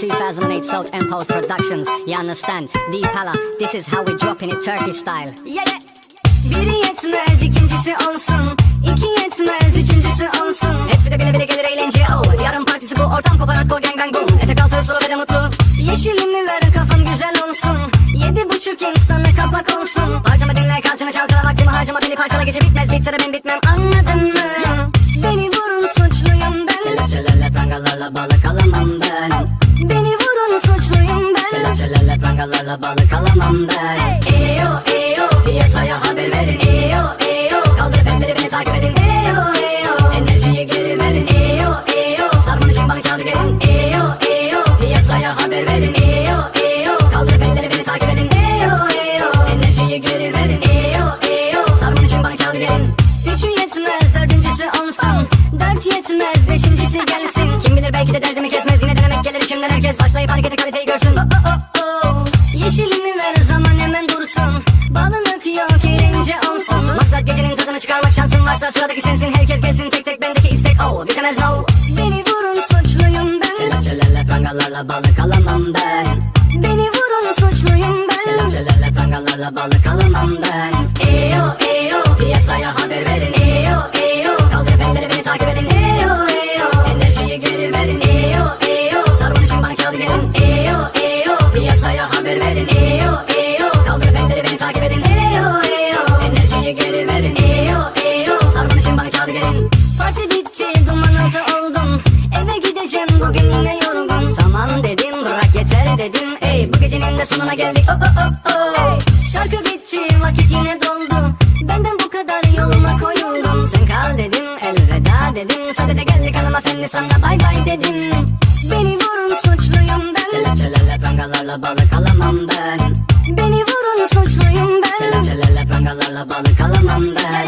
2008 Salt and Post Productions. You understand? Deep Pala, this is how we dropping it Turkey style. Yeah, yeah. Biri yetmez ikincisi olsun İki yetmez üçüncüsü olsun Hepsi de bile bile gelir eğlence oh. Yarın partisi bu ortam kopar hardcore gang bang boom Etek altı solo ve de mutlu Yeşilimi ver kafam güzel olsun Yedi buçuk insana kapak olsun Parçamı dinle kalçanı çalkala vaktimi harcama beni parçala gece bitmez bitse de ben bitmem Anladın mı? Kelepçelerle prangalarla balık alamam ben. Eyo eyo Piyasaya haber verin. Eyo eyo Kaldır elleri beni takip edin. Eyo eyo Enerjiyi geri verin. Eyo eyo Sarmanın için balık kağıdı gelin Eyo eyo Piyasaya haber verin. Eyo eyo Kaldır elleri beni takip edin. Eyo eyo Enerjiyi geri verin. Eyo eyo Sarmanın için balık kağıdı gelin Üçü yetmez dördüncüsü olsun. Dört yetmez beşincisi gelsin. Kim bilir belki de derdimi kesmez. Yine denemek gelir şimdiden herkes Başlayıp hareketi tadını çıkarmak şansın varsa Sıradaki sensin. Herkes gelsin. Tek tek bendeki istek Oh bitemez no. Beni vurun suçluyum ben. Kelepçelerle prangalarla balık alamam ben. Beni vurun suçluyum ben. Kelepçelerle prangalarla balık alamam ben. Eyo eyo Piyasaya haber verin. Eyo eyo Kaldırıp elleri beni takip edin. Eyo eyo Enerjiyi geri verin. Eyo eyo Sarılın için bana kağıdı gelin. Eyo eyo Piyasaya haber verin. Eyo eyo Kaldırıp Gideceğim bugün yine yorgun. Tamam dedim bırak yeter dedim. Ey bu gecenin de sonuna geldik. Oh, oh, oh, oh. Şarkı bitti vakit yine doldu. Benden bu kadar yoluma koyuldum. Sen kal dedim elveda dedim. Sadede geldik hanımefendi sana bay bay dedim Beni vurun suçluyum ben. Kelepçelerle prangalarla balık alamam ben. Beni vurun suçluyum ben. Kelepçelerle prangalarla balık alamam ben